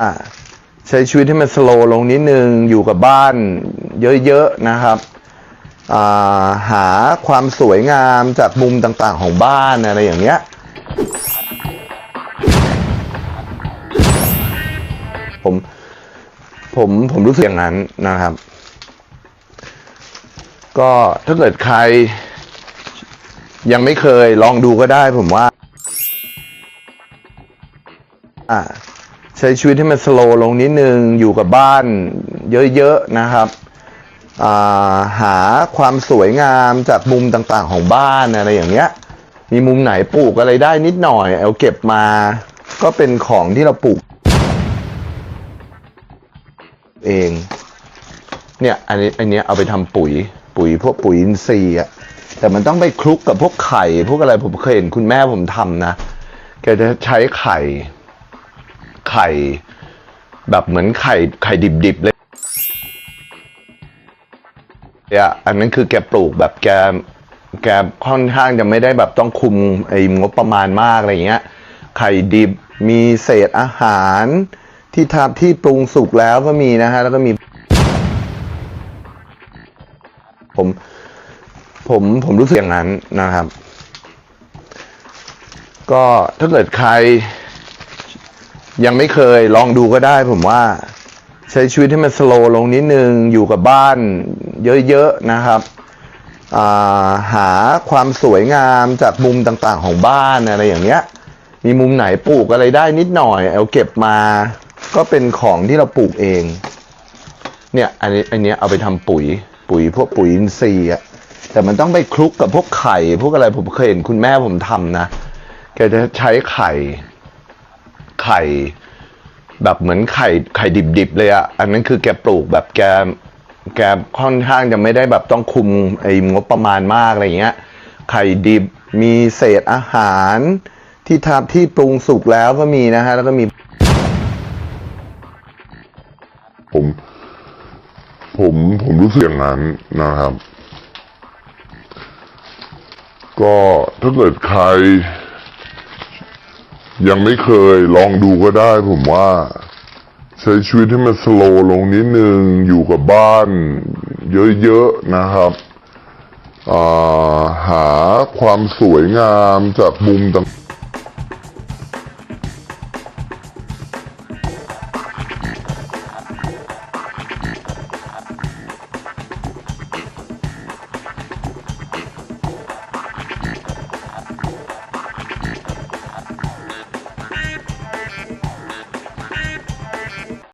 อะใช้ชีวิตให้มันสโลว์ลงนิดนึงอยู่กับบ้านเยอะๆนะครับาหาความสวยงามจากมุมต่างๆของบ้านอะไรอย่างเงี้ย ผมผมผมรู้สึกอย่างนั้นนะครับ ก็ถ้าเกิดใครยังไม่เคยลองดูก็ได้ผมว่า อะ ใช้ชีวิตให้มันสโลว์ลงนิดนึงอยู่กับบ้านเยอะๆนะครับาหาความสวยงามจากมุมต่างๆของบ้านอะไรอย่างเงี้ย มีมุมไหนปลูกอะไรได้นิดหน่อยเอาเก็บมา ก็เป็นของที่เราปลูก เอง เนี่ยอันนี้อันเนี้เอาไปทำปุ๋ย ปุ๋ยพวกปุ๋ยอินทรีย์อะแต่มันต้องไปคลุกกับพวกไข่ พวกอะไรผมเคยเห็นคุณแม่ผมทำนะแกจะใช้ไข่ ไข่ แบบเหมือนไข่ไข่ดิบๆเลยอะอันนั้นคือแกปลูกแบบแกแกค่อนข้างจะไม่ได้แบบต้องคุมไอ้งบประมาณมากอะไรเงี้ย ไข่ดิบมีเศษอาหารที่ทำที่ปรุงสุกแล้วก็มีนะฮะ แล้วก็มี ผมผมผมรู้สึกอย่างนั้นนะครับ ก็ถ้าเกิดใคร ยังไม่เคยลองดูก็ได้ผมว่า ใช้ชีวิตให้มันสโลว์ลงนิดนึง อยู่กับบ้านเยอะๆนะครับาหาความสวยงามจากมุมต่างๆของบ้านอะไรอย่างเงี้ย มีมุมไหนปลูกอะไรได้นิดหน่อย เอาเก็บมา ก็เป็นของที่เราปลูกเอง เนี่ยอันนี้อันเนี้เอาไปทำปุ๋ย ปุ๋ยพวกปุ๋ยอินทรีย์อะแต่มันต้องไปคลุกกับพวกไข่ พวกอะไรผมเคยเห็นคุณแม่ผมทำนะแกจะใช้ไข่ ไข่ แบบเหมือนไข่ไข่ดิบๆเลยอะอันนั้นคือแกปลูกแบบแกแกค่อนข้างจะไม่ได้แบบต้องคุมไอ้งบประมาณมากอะไรอย่างเงี้ย ไข่ดิบมีเศษอาหารที่ทำที่ปรุงสุกแล้วก็มีนะฮะ แล้วก็มี ผม ผมผมรู้สึกอย่างนั้นนะครับ ก็ถ้าเกิดใคร ยังไม่เคยลองดูก็ได้ผมว่า ใช้ชีวิตให้มันสโลว์ลงนิดนึง อยู่กับบ้าน เยอะๆนะครับาหาความสวยงามจากมุมต่าง